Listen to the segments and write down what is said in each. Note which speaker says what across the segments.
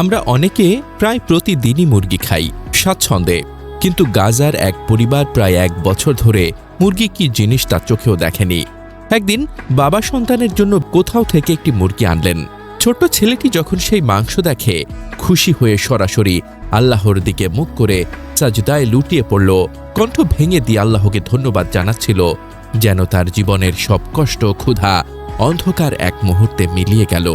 Speaker 1: আমরা অনেকে প্রায় প্রতিদিনই মুরগি খাই স্বাচ্ছন্দে কিন্তু গাজার এক পরিবার প্রায় এক বছর ধরে মুরগি কি জিনিস তার চোখেও দেখেনি। একদিন বাবা সন্তানের জন্য কোথাও থেকে একটি মুরগি আনলেন। ছোট্ট ছেলেটি যখন সেই মাংস দেখে, খুশি হয়ে সরাসরি আল্লাহর দিকে মুখ করে সাজদায় লুটিয়ে পড়ল, কণ্ঠ ভেঙে দিয়ে আল্লাহকে ধন্যবাদ জানাচ্ছিল, যেন তার জীবনের সব কষ্ট, ক্ষুধা, অন্ধকার এক মুহূর্তে মিলিয়ে গেল।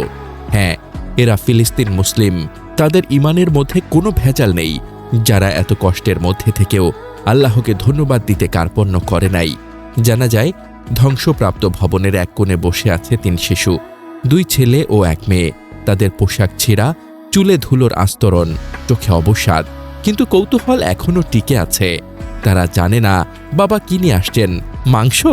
Speaker 1: হ্যাঁ এরা ফিলিস্তিন মুসলিম। তাদের ইমানের মধ্যে কোনো ভেজাল নেই। যারা এত কষ্টের মধ্যে থেকেও আল্লাহকে ধন্যবাদ দিতে কার্পণ্য করে নাই। জানা যায়, ধ্বংসপ্রাপ্ত ভবনের এক কোণে বসে আছে তিন শিশু, দুই ছেলে ও এক মেয়ে। তাদের পোশাক ছেঁড়া, চুলে ধুলোর আস্তরণ, চোখে অবসাদ। কিন্তু কৌতূহল এখনও টিকে আছে। তারা জানে না, বাবা কি নিয়ে আসছেন? মাংস?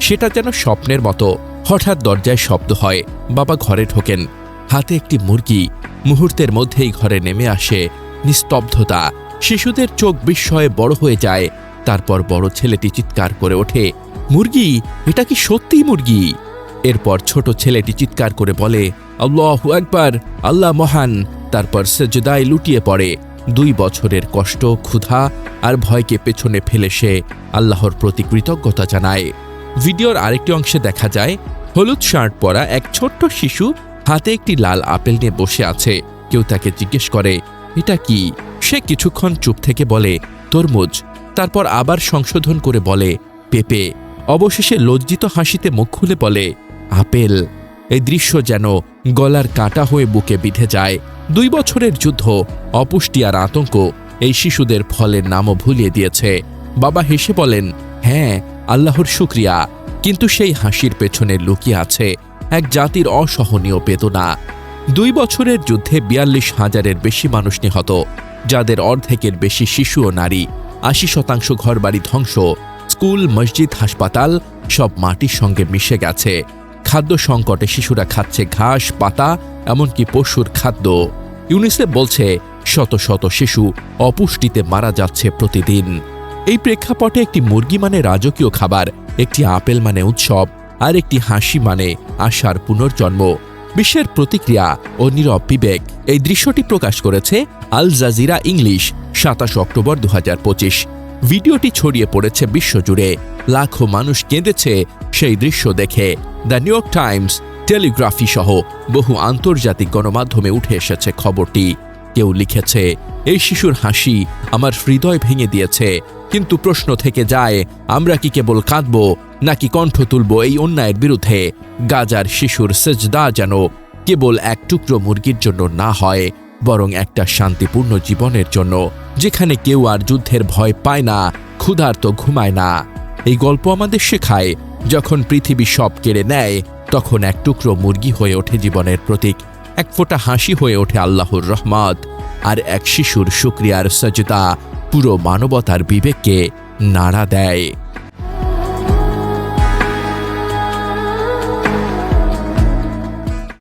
Speaker 1: সেটা যেন স্বপ্নের মতো। হঠাৎ দরজায় শব্দ হয়, বাবা ঘরে ঢোকেন। হাতে একটি মুরগি মুহূর্তের মধ্যেই ঘরে নেমে আসে নিস্তব্ধতা। শিশুদের চোখ বিস্ময়ে বড় হয়ে যায়। তারপর বড় ছেলেটি চিৎকার করে ওঠে, মুরগি, এটা কি সত্যি মুরগি? এরপর ছোট ছেলেটি চিৎকার করে বলে, আল্লাহ একবার আল্লাহ মহান। তারপর সেজদায় লুটিয়ে পড়ে। দুই বছরের কষ্ট, ক্ষুধা আর ভয়কে পেছনে ফেলে সে আল্লাহর প্রতি কৃতজ্ঞতা জানায়। ভিডিওর আরেকটি অংশে দেখা যায়, হলুদ শার্ট পরা এক ছোট্ট শিশু হাতে একটি লাল আপেল নিয়ে বসে আছে। কেউ তাকে জিজ্ঞেস করে, এটা কি? সে কিছুক্ষণ চুপ থেকে বলে, তরমুজ। তারপর আবার সংশোধন করে বলে, পেপে। অবশেষে লজ্জিত হাসিতে মুখ খুলে বলে, আপেল। এই দৃশ্য যেন গলার কাটা হয়ে বুকে বিঁধে যায়। দুই বছরের যুদ্ধ, অপুষ্টি আর আতঙ্ক এই শিশুদের ফলের নামও ভুলিয়ে দিয়েছে। বাবা হেসে বলেন হ্যাঁ আল্লাহর শুক্রিয়া। কিন্তু সেই হাসির পেছনে লুকিয়ে আছে এক জাতির অসহনীয় বেদনা। দুই বছরের যুদ্ধে বিয়াল্লিশ হাজারের বেশি মানুষ নিহত, যাদের অর্ধেকের বেশি শিশু ও নারী। আশি শতাংশ ঘরবাড়ি ধ্বংস, স্কুল, মসজিদ, হাসপাতাল, সব মাটির সঙ্গে মিশে গেছে। খাদ্য সংকটে শিশুরা খাচ্ছে ঘাস, পাতা, এমনকি পশুর খাদ্য। ইউনিসেফ বলছে, শত শত শিশু অপুষ্টিতে মারা যাচ্ছে প্রতিদিন। এই প্রেক্ষাপটে একটি মুরগি মানে রাজকীয় খাবার, একটি আপেল মানে উৎসব। আর একটি হাসি মানে আশার পুনর্জন্ম, বিশ্বের প্রতিক্রিয়া ও নীরব বিবেক। এই দৃশ্যটি প্রকাশ করেছে আল জাজিরা ইংলিশ, সাতাশ অক্টোবর দু হাজার পঁচিশ। ভিডিওটি ছড়িয়ে পড়েছে বিশ্বজুড়ে। লাখো মানুষ কেঁদেছে সেই দৃশ্য দেখে। দ্য নিউ ইয়র্ক টাইমস, টেলিগ্রাফি সহ বহু আন্তর্জাতিক গণমাধ্যমে উঠে এসেছে খবরটি। কেউ লিখেছে, এই শিশুর হাসি আমার হৃদয় ভেঙে দিয়েছে। কিন্তু প্রশ্ন থেকে যায়, আমরা কি কেবল কাঁদব নাকি কণ্ঠ তুলব এই অন্যায়ের বিরুদ্ধে? গাজার শিশুর সেজদা যেন কেবল এক টুকরো মুরগির জন্য না হয়, বরং একটা শান্তিপূর্ণ জীবনের জন্য, যেখানে কেউ আর যুদ্ধের ভয় পায় না, ক্ষুধার্ত ঘুমায় না। এই গল্প আমাদের শেখায়, যখন পৃথিবী সব কেড়ে নেয়, তখন এক টুকরো মুরগি হয়ে ওঠে জীবনের প্রতীক, এক ফোঁটা হাসি হয়ে ওঠে আল্লাহর রহমত, আর এক শিশুর শুক্রিয়ার সজদা পুরো মানবতার বিবেককে নাড়া দেয়।